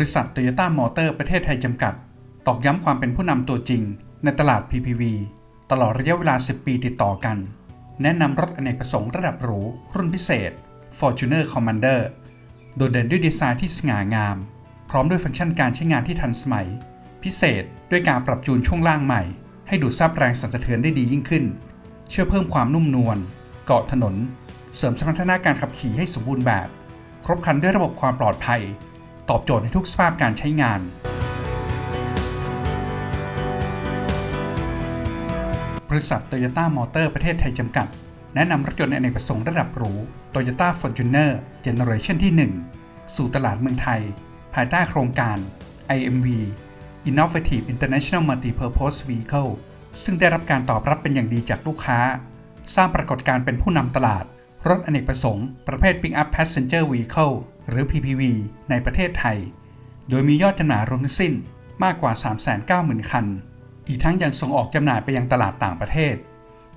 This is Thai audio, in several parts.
ริษัทโตโยต้ามอเตอร์ประเทศไทยจำกัด ตอกย้ำความเป็นผู้นำตัวจริง ในตลาด PPV ตลอดระยะเวลา 10 ปีติดต่อกัน แนะนำรถอเนกประสงค์ระดับหรู รุ่นพิเศษ Fortuner Commander โดดเด่นด้วยดีไซน์ที่สง่างาม พร้อมด้วยฟังก์ชันการใช้งานที่ทันสมัย พิเศษด้วยการปรับจูนช่วงล่างใหม่ ให้ดูดซับแรงสั่นสะเทือนได้ดียิ่งขึ้น เชื่อเพิ่มความนุ่มนวลเกาะถนน เสริมสมรรถนะการขับขี่ให้สมบูรณ์แบบ ครบครันด้วยระบบความปลอดภัย ตอบโจทย์ในทุกสภาพการใช้งาน บริษัทโตโยต้ามอเตอร์ประเทศไทยจำกัด แนะนำรถยนต์อเนกประสงค์ระดับหรู Toyota Fortuner Generation ที่ 1 สู่ตลาดเมืองไทย ภายใต้โครงการ IMV Innovative International Multipurpose Vehicle ซึ่งได้รับการตอบรับเป็นอย่างดีจากลูกค้า สร้างปรากฏการณ์เป็นผู้นำตลาด รถอเนกประสงค์ ประเภท Pick-up Passenger Vehicle หรือ PPV ในประเทศไทย โดยมียอดจำหน่ายรวมทั้งสิ้นมากกว่า 390,000 คัน อีกทั้งยังส่งออกจำหน่ายไปยังตลาดต่างประเทศ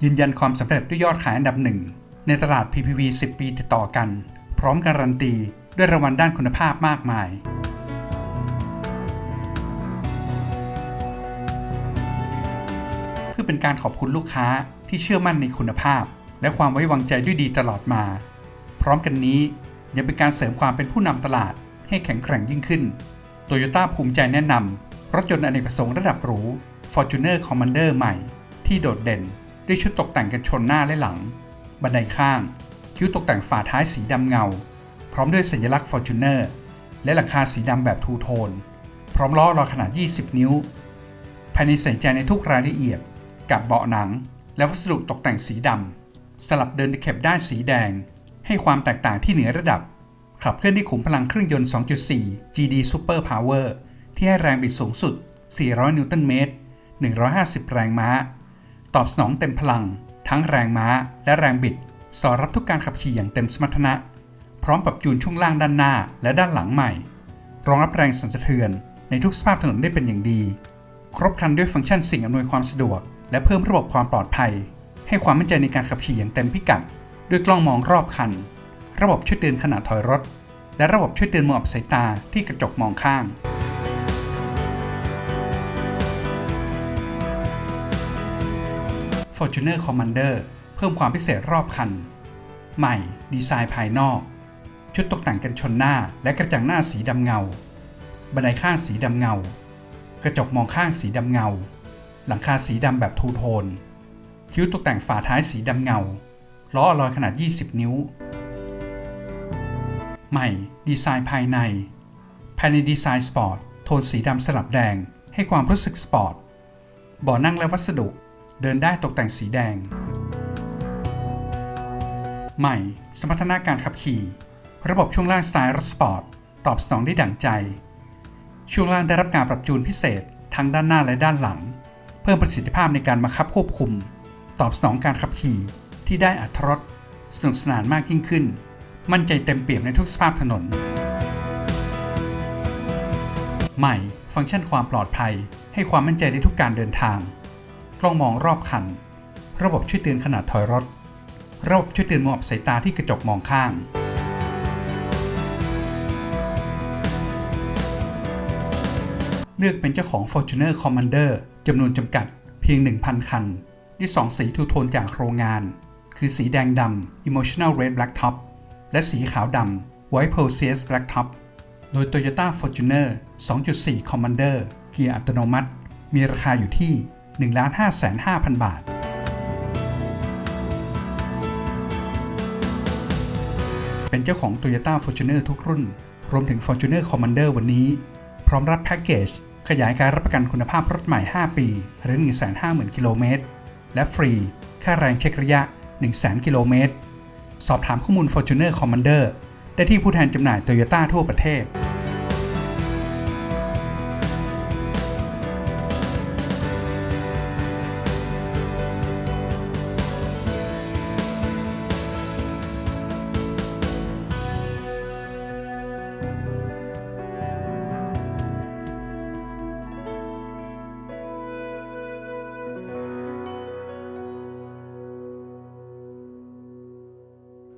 ยืนยันความสำเร็จด้วยยอดขายอันดับหนึ่งในตลาด PPV 10 ปีติดต่อกัน พร้อมการันตีด้วยรางวัลด้านคุณภาพมากมาย เพื่อเป็นการขอบคุณลูกค้าที่เชื่อมั่นในคุณภาพ และความไว้วางใจด้วยดีตลอดมา พร้อมกันนี้ ยังเป็นการเสริมความเป็นผู้นำตลาดให้แข็งแกร่งยิ่งขึ้น โตโยต้าภูมิใจแนะนำรถยนต์อเนกประสงค์ระดับหรู Fortuner Commander ใหม่ ที่โดดเด่น ด้วยชุดตกแต่งกันชนหน้าและหลัง บันไดข้าง คิ้วตกแต่งฝาท้ายสีดำเงา พร้อมด้วยสัญลักษณ์ Fortuner และหลังคาสีดำแบบทูโทน พร้อมล้อรอขนาด 20 นิ้ว ภายในใส่ใจในทุกรายละเอียด กับเบาะหนัง และวัสดุตกแต่งสีดำสลับเดินตะเข็บด้านสีแดง ให้ความแตกต่างที่เหนือระดับ ขับเคลื่อนด้วยขุมพลังเครื่องยนต์ 2.4 GD Super Power ที่ให้แรงบิดสูงสุด 400 นิวตันเมตร 150 แรงม้า ตอบสนองเต็มพลัง ทั้งแรงม้าและแรงบิด สอดรับทุกการขับขี่อย่างเต็มสมรรถนะ พร้อมปรับจูนช่วงล่างด้านหน้าและด้านหลังใหม่ รองรับแรงสั่นสะเทือนในทุกสภาพถนนได้เป็นอย่างดี ครบครันด้วยฟังก์ชันสิ่งอำนวยความสะดวก และเพิ่มระบบความปลอดภัย ให้ความมั่นใจในการขับขี่อย่างเต็มพิกัด ด้วยกล้องมองรอบคัน ระบบช่วยเตือนขณะถอยรถ และระบบช่วยเตือนมุมอับสายตาที่กระจกมองข้าง Fortuner Commander เพิ่มความพิเศษรอบคัน ใหม่ ดีไซน์ภายนอก ชุดตกแต่งกันชนหน้าและกระจังหน้าสีดำเงา บันไดข้างสีดำเงา กระจกมองข้างสีดำเงา หลังคาสีดำแบบทูโทน คิ้วตกแต่งฝาท้ายสีดำเงา ล้ออลอยขนาด 20 นิ้ว ใหม่ ดีไซน์ภายใน ภายในดีไซน์สปอร์ต โทนสีดำสลับแดง ให้ความรู้สึกสปอร์ตเบาะนั่งและวัสดุ เดินได้ตกแต่งสีแดง ใหม่ สมรรถนะการขับขี่ ระบบช่วงล่างสไตล์รถสปอร์ต ตอบสนองได้ดั่งใจ ช่วงล่างได้รับการปรับจูนพิเศษ ทั้งด้านหน้าและด้านหลัง เพิ่มประสิทธิภาพในการบังคับควบคุม ตอบสนองการขับขี่ ที่ได้อัตรสสนุกสนานมากยิ่งขึ้น มั่นใจเต็มเปี่ยมในทุกสภาพถนน ใหม่ ฟังก์ชันความปลอดภัย ให้ความมั่นใจในทุกการเดินทาง กล้องมองรอบคัน ระบบช่วยเตือนขณะถอยรถ ระบบช่วยเตือนมุมอบสายตาที่กระจกมองข้าง เลือกเป็นเจ้าของ Fortuner Commander จำนวนจำกัดเพียง 1,000 คัน ด้วย2สีทูโทนจากโรงงาน คือสีแดงดำ Emotional Red Black Top และสีขาวดำ White Pearl CS Black Top โดย Toyota Fortuner 2.4 Commander เกียร์อัตโนมัติ มีราคาอยู่ที่ 1,550,000 บาท เป็นเจ้าของ Toyota Fortuner ทุกรุ่น รวมถึง Fortuner Commander วันนี้ พร้อมรับแพ็กเกจ ขยายการรับประกันคุณภาพรถใหม่ 5 ปี หรือ 150,000 กิโลเมตร และฟรี ค่าแรงเช็คระยะ 100,000 กิโลเมตร สอบถามข้อมูล Fortuner Commander ได้ที่ผู้แทนจำหน่าย Toyota ทั่วประเทศ